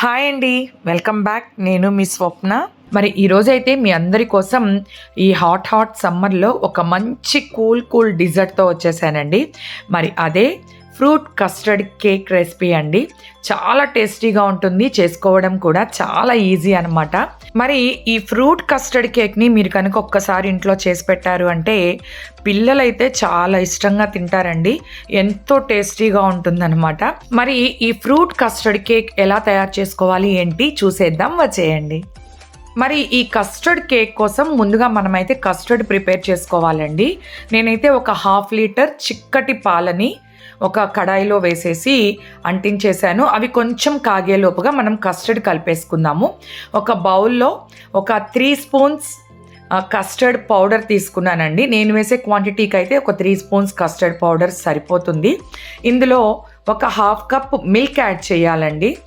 Hi అండి welcome back. నేను మీ స్వప్న. మరి ఈరోజైతే మీ అందరి కోసం ఈ హాట్ హాట్ సమ్మర్లో ఒక మంచి కూల్ కూల్ డిజర్ట్తో వచ్చేసానండి. మరి అదే ఫ్రూట్ కస్టర్డ్ కేక్ రెసిపీ అండి. చాలా టేస్టీగా ఉంటుంది. చేసుకోవడం కూడా చాలా ఈజీ అనమాట మరి ఈ ఫ్రూట్ కస్టర్డ్ కేక్ని మీరు కనుక ఒక్కసారి ఇంట్లో చేసి పెట్టారు అంటే పిల్లలైతే చాలా ఇష్టంగా తింటారండి. ఎంతో టేస్టీగా ఉంటుందన్నమాట. మరి ఈ ఫ్రూట్ కస్టర్డ్ కేక్ ఎలా తయారు చేసుకోవాలి ఏంటి చూసేద్దాం. వచ్చేయండి. మరి ఈ కస్టర్డ్ కేక్ కోసం ముందుగా మనమైతే కస్టర్డ్ ప్రిపేర్ చేసుకోవాలండి. నేనైతే ఒక హాఫ్ లీటర్ చిక్కటి పాలని ఒక కడాయిలో వేసేసి అంటించేసాను అవి కొంచెం కాగేలోపుగా మనం కస్టర్డ్ కలిపేసుకుందాము. ఒక బౌల్లో ఒక త్రీ స్పూన్స్ కస్టర్డ్ పౌడర్ తీసుకున్నానండి. నేను వేసే క్వాంటిటీకి అయితే ఒక త్రీ స్పూన్స్ కస్టర్డ్ పౌడర్ సరిపోతుంది. ఇందులో ఒక హాఫ్ కప్ మిల్క్ యాడ్ చేయాలండి.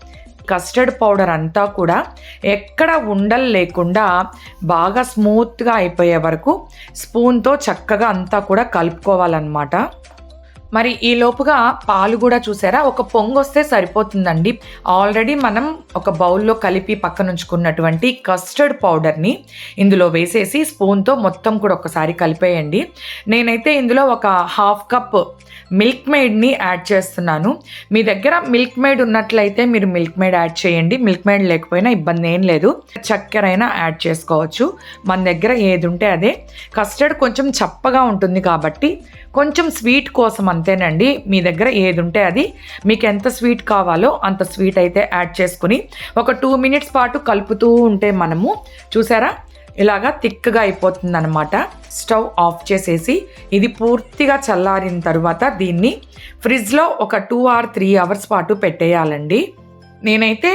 కస్టర్డ్ పౌడర్ అంతా కూడా ఎక్కడ ఉండలు లేకుండా బాగా స్మూత్గా అయిపోయే వరకు స్పూన్తో చక్కగా అంతా కూడా కలుపుకోవాలన్నమాట. మరి ఈ లోపుగా పాలు కూడా చూసారా? ఒక పొంగు వస్తే సరిపోతుందండి. ఆల్రెడీ మనం ఒక బౌల్లో కలిపి పక్కన ఉంచుకున్నటువంటి కస్టర్డ్ పౌడర్ని ఇందులో వేసేసి స్పూన్తో మొత్తం కూడా ఒకసారి కలిపేయండి. నేనైతే ఇందులో ఒక హాఫ్ కప్ మిల్క్ మేడ్ని యాడ్ చేస్తున్నాను. మీ దగ్గర మిల్క్ మేడ్ ఉన్నట్లయితే మీరు మిల్క్ మేడ్ యాడ్ చేయండి. మిల్క్ మేడ్ లేకపోయినా ఇబ్బంది ఏం లేదు. చక్కెర అయినా యాడ్ చేసుకోవచ్చు. మన దగ్గర ఏది ఉంటే అదే. కస్టర్డ్ కొంచెం చప్పగా ఉంటుంది కాబట్టి కొంచెం స్వీట్ కోసం అంతేనండి. మీ దగ్గర ఏది ఉంటే అది మీకు ఎంత స్వీట్ కావాలో అంత స్వీట్ అయితే యాడ్ చేసుకుని ఒక టూ మినిట్స్ పాటు కలుపుతూ ఉంటే మనము చూసారా? ఇలాగా థిక్గా అయిపోతుంది అనమాట స్టవ్ ఆఫ్ చేసేసి ఇది పూర్తిగా చల్లారిన తర్వాత దీన్ని ఫ్రిడ్జ్లో ఒక టూ ఆర్ త్రీ అవర్స్ పాటు పెట్టేయాలండి. నేనైతే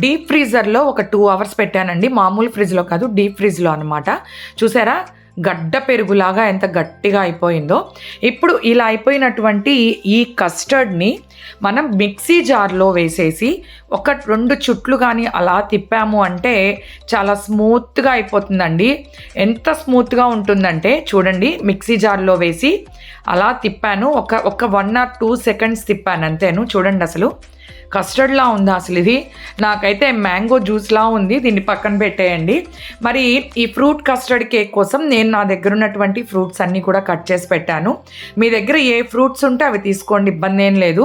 డీప్ ఫ్రీజర్లో ఒక టూ అవర్స్ పెట్టానండి. మామూలు ఫ్రిడ్జ్లో కాదు డీప్ ఫ్రిడ్జ్లో అనమాట చూసారా? గడ్డ పెరుగులాగా ఎంత గట్టిగా అయిపోయిందో. ఇప్పుడు ఇలా అయిపోయినటువంటి ఈ కస్టర్డ్ని మనం మిక్సీ జార్లో వేసేసి ఒక రెండు చుట్లు కానీ అలా తిప్పాము అంటే చాలా స్మూత్గా అయిపోతుందండి. ఎంత స్మూత్గా ఉంటుందంటే చూడండి మిక్సీ జార్లో వేసి అలా తిప్పాను. ఒక ఒక వన్ ఆర్ టూ సెకండ్స్ తిప్పాను అంతేను. చూడండి అసలు కస్టర్డ్లా ఉందా అసలు ఇది? నాకైతే మ్యాంగో జ్యూస్లా ఉంది. దీన్ని పక్కన పెట్టేయండి. మరి ఈ ఫ్రూట్ కస్టర్డ్ కేక్ కోసం నేను నా దగ్గర ఉన్నటువంటి ఫ్రూట్స్ అన్నీ కూడా కట్ చేసి పెట్టాను. మీ దగ్గర ఏ ఫ్రూట్స్ ఉంటే అవి తీసుకోండి ఇబ్బంది ఏం లేదు.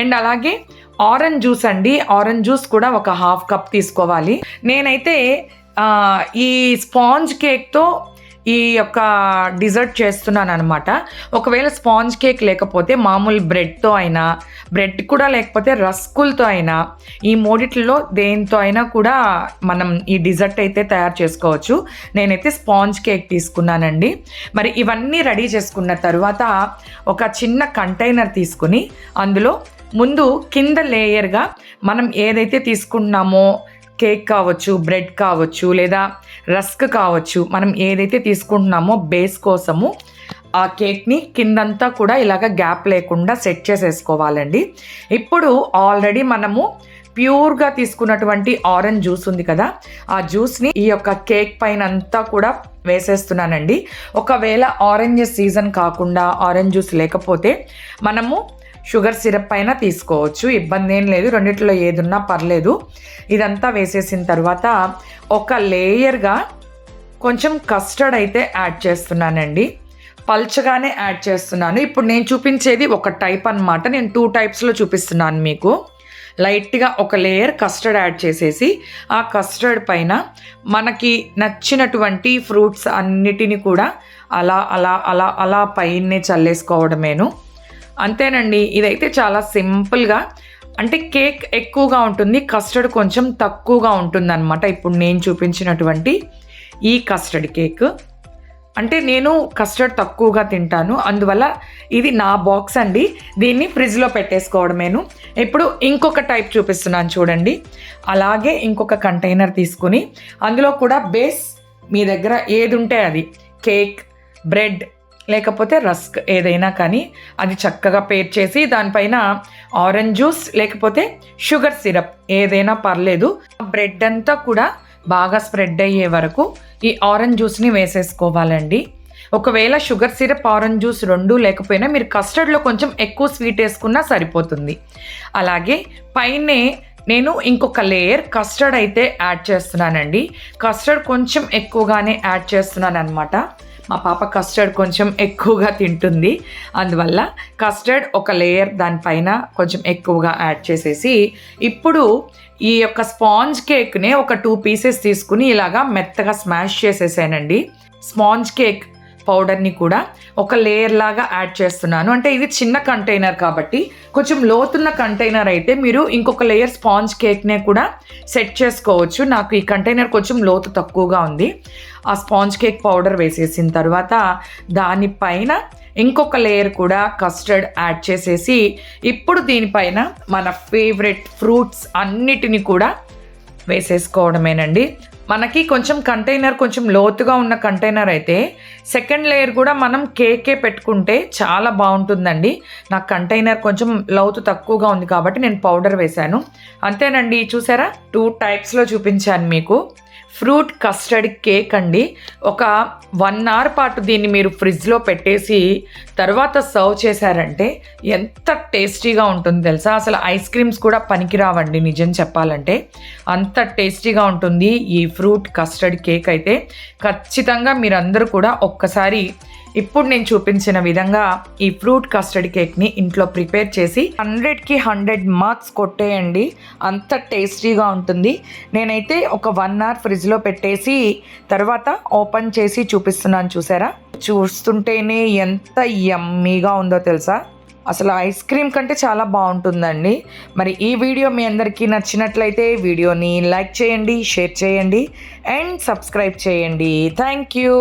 అండ్ అలాగే ఆరెంజ్ జ్యూస్ అండి. ఆరెంజ్ జ్యూస్ కూడా ఒక హాఫ్ కప్ తీసుకోవాలి. నేనైతే ఈ స్పాంజ్ కేక్తో ఈ యొక్క డిజర్ట్ చేస్తున్నాను అనమాట ఒకవేళ స్పాంజ్ కేక్ లేకపోతే మామూలు బ్రెడ్తో అయినా బ్రెడ్ కూడా లేకపోతే రస్కులతో అయినా ఈ మూడిట్లో దేనితో అయినా కూడా మనం ఈ డిజర్ట్ అయితే తయారు చేసుకోవచ్చు. నేనైతే స్పాంజ్ కేక్ తీసుకున్నానండి. మరి ఇవన్నీ రెడీ చేసుకున్న తర్వాత ఒక చిన్న కంటైనర్ తీసుకుని అందులో ముందు కింద లేయర్గా మనం ఏదైతే తీసుకున్నామో కేక్ కావచ్చు బ్రెడ్ కావచ్చు లేదా రస్క్ కావచ్చు మనం ఏదైతే తీసుకుంటున్నామో బేస్ కోసము ఆ కేక్ని కిందంతా కూడా ఇలాగ గ్యాప్ లేకుండా సెట్ చేసేసుకోవాలండి. ఇప్పుడు ఆల్రెడీ మనము ప్యూర్గా తీసుకున్నటువంటి ఆరెంజ్ జ్యూస్ ఉంది కదా ఆ జ్యూస్ని ఈ యొక్క కేక్ పైన అంతా కూడా వేసేస్తున్నానండి. ఒకవేళ ఆరెంజ్ సీజన్ కాకుండా ఆరెంజ్ జ్యూస్ లేకపోతే మనము షుగర్ సిరప్ పైన తీసుకోవచ్చు. ఇబ్బంది ఏం లేదు. రెండిట్లో ఏదున్నా పర్లేదు. ఇదంతా వేసేసిన తర్వాత ఒక లేయర్గా కొంచెం కస్టర్డ్ అయితే యాడ్ చేస్తున్నానండి. పల్చగానే యాడ్ చేస్తున్నాను. ఇప్పుడు నేను చూపించేది ఒక టైప్ అనమాట నేను టూ టైప్స్లో చూపిస్తున్నాను మీకు. లైట్గా ఒక లేయర్ కస్టర్డ్ యాడ్ చేసేసి ఆ కస్టర్డ్ పైన మనకి నచ్చినటువంటి ఫ్రూట్స్ అన్నిటిని కూడా అలా అలా అలా అలా పైనే చల్లేసుకోవడమేను. అంతేనండి. ఇదైతే చాలా సింపుల్గా అంటే కేక్ ఎక్కువగా ఉంటుంది కస్టర్డ్ కొంచెం తక్కువగా ఉంటుంది అనమాట ఇప్పుడు నేను చూపించినటువంటి ఈ కస్టర్డ్ కేక్. అంటే నేను కస్టర్డ్ తక్కువగా తింటాను. అందువల్ల ఇది నా బాక్స్ అండి. దీన్ని ఫ్రిడ్జ్లో పెట్టేసుకోవడమేను. ఇప్పుడు ఇంకొక టైప్ చూపిస్తున్నాను చూడండి. అలాగే ఇంకొక కంటైనర్ తీసుకుని అందులో కూడా బేస్ మీ దగ్గర ఏది ఉంటే అది కేక్ బ్రెడ్ లేకపోతే రస్క్ ఏదైనా కానీ అది చక్కగా పేర్ చేసి దానిపైన ఆరెంజ్ జ్యూస్ లేకపోతే షుగర్ సిరప్ ఏదైనా పర్లేదు. బ్రెడ్ అంతా కూడా బాగా స్ప్రెడ్ అయ్యే వరకు ఈ ఆరెంజ్ జ్యూస్ని వేసేసుకోవాలండి. ఒకవేళ షుగర్ సిరప్ ఆరెంజ్ జ్యూస్ రెండు లేకపోయినా మీరు కస్టర్డ్లో కొంచెం ఎక్కువ స్వీట్ వేసుకున్నా సరిపోతుంది. అలాగే పైనే నేను ఇంకొక లేయర్ కస్టర్డ్ అయితే యాడ్ చేస్తున్నానండి. కస్టర్డ్ కొంచెం ఎక్కువగానే యాడ్ చేస్తున్నాను అనమాట మా పాప కస్టర్డ్ కొంచెం ఎక్కువగా తింటుంది. అందువల్ల కస్టర్డ్ ఒక లేయర్ దానిపైన కొంచెం ఎక్కువగా యాడ్ చేసేసి ఇప్పుడు ఈ యొక్క స్పాంజ్ కేక్ని ఒక టూ పీసెస్ తీసుకుని ఇలాగా మెత్తగా స్మాష్ చేసేసానండి స్పాంజ్ కేక్ పౌడర్ని కూడా ఒక లేయర్ లాగా యాడ్ చేస్తున్నాను. అంటే ఇది చిన్న కంటైనర్ కాబట్టి కొంచెం లోతున్న కంటైనర్ అయితే మీరు ఇంకొక లేయర్ స్పాంజ్ కేక్నే కూడా సెట్ చేసుకోవచ్చు. నాకు ఈ కంటైనర్ కొంచెం లోతు తక్కువగా ఉంది. ఆ స్పాంజ్ కేక్ పౌడర్ వేసేసిన తర్వాత దానిపైన ఇంకొక లేయర్ కూడా కస్టర్డ్ యాడ్ చేసేసి ఇప్పుడు దీనిపైన మన ఫేవరెట్ ఫ్రూట్స్ అన్నిటిని కూడా వేసేసుకోవడమేనండి. మనకి కొంచెం కంటైనర్ కొంచెం లోతుగా ఉన్న కంటైనర్ అయితే సెకండ్ లేయర్ కూడా మనం కేకే పెట్టుకుంటే చాలా బాగుంటుందండి. నా కంటైనర్ కొంచెం లోతు తక్కువగా ఉంది కాబట్టి నేను పౌడర్ వేశాను. అంతేనండి చూసారా? టూ టైప్స్లో చూపించాను మీకు. ఫ్రూట్ కస్టర్డ్ కేక్ అండి. ఒక వన్ అవర్ పాటు దీన్ని మీరు ఫ్రిడ్జ్లో పెట్టేసి తర్వాత సర్వ్ చేశారంటే ఎంత టేస్టీగా ఉంటుంది తెలుసా? అసలు ఐస్ క్రీమ్స్ కూడా పనికిరావండి నిజం చెప్పాలంటే. అంత టేస్టీగా ఉంటుంది ఈ ఫ్రూట్ కస్టర్డ్ కేక్ అయితే. ఖచ్చితంగా మీరందరూ కూడా ఒక్కసారి ఇప్పుడు నేను చూపించిన విధంగా ఈ ఫ్రూట్ కస్టర్డ్ కేక్ని ఇంట్లో ప్రిపేర్ చేసి హండ్రెడ్కి హండ్రెడ్ మార్క్స్ కొట్టేయండి. అంత టేస్టీగా ఉంటుంది. నేనైతే ఒక వన్ అవర్ ఫ్రిడ్జ్లో పెట్టేసి తర్వాత ఓపెన్ చేసి చూపిస్తున్నాను చూసారా? చూస్తుంటేనే ఎంత యమ్మీగా ఉందో తెలుసా? అసలు ఐస్ క్రీమ్ కంటే చాలా బాగుంటుందండి. మరి ఈ వీడియో మీ అందరికీ నచ్చినట్లయితే వీడియోని లైక్ చేయండి షేర్ చేయండి అండ్ సబ్స్క్రైబ్ చేయండి. Thank you.